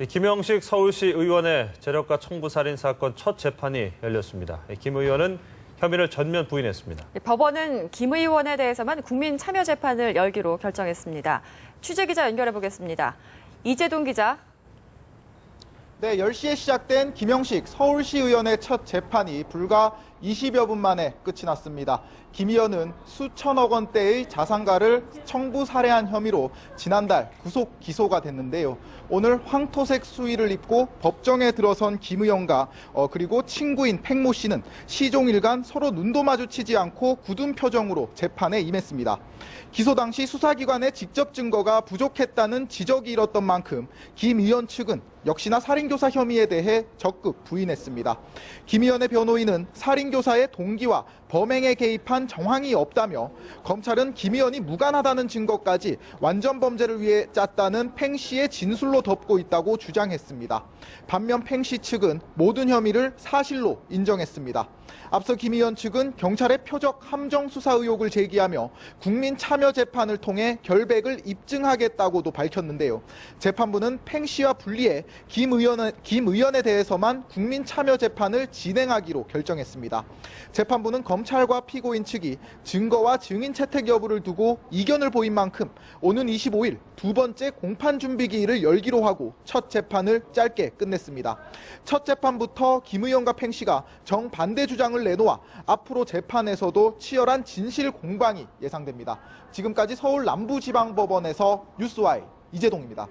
이 김영식 서울시 의원의 재력가 청부 살인 사건 첫 재판이 열렸습니다. 이김 의원은 혐의를 전면 부인했습니다. 법원은 김 의원에 대해서만 국민 참여 재판을 열기로 결정했습니다. 취재 기자 연결해 보겠습니다. 이재동 기자. 네, 10시에 시작된 김영식 서울시 의원의 첫 재판이 불과 20여 분 만에 끝이 났습니다. 김 의원은 수천억 원대의 자산가를 청부 살해한 혐의로 지난달 구속 기소가 됐는데요. 오늘 황토색 수의를 입고 법정에 들어선 김 의원과 어, 그리고 친구인 팽모 씨는 시종일관 서로 눈도 마주치지 않고 굳은 표정으로 재판에 임했습니다. 기소 당시 수사기관의 직접 증거가 부족했다는 지적이 일었던 만큼 김 의원 측은 역시나 살인 교사 혐의에 대해 적극 부인했습니다. 김 의원의 변호인은 살인교사의 동기와 범행에 개입한 정황이 없다며 검찰은 김 의원이 무관하다는 증거까지 완전 범죄를 위해 짰다는 팽 씨의 진술로 덮고 있다고 주장했습니다. 반면 팽 씨 측은 모든 혐의를 사실로 인정했습니다. 앞서 김 의원 측은 경찰의 표적 함정 수사 의혹을 제기하며 국민 참여 재판을 통해 결백을 입증하겠다고도 밝혔는데요. 재판부는 팽 씨와 분리해 김김 의원에 대해서만 국민 참여 재판을 진행하기로 결정했습니다. 재판부는 검찰과 피고인 측이 증거와 증인 채택 여부를 두고 이견을 보인 만큼 오는 25일 두 번째 공판 준비 기일을 열기로 하고 첫 재판을 짧게 끝냈습니다. 첫 재판부터 김 의원과 팽 씨가 정반대 주장을 내놓아 앞으로 재판에서도 치열한 진실 공방이 예상됩니다. 지금까지 서울 남부지방법원에서 뉴스와이 이재동입니다.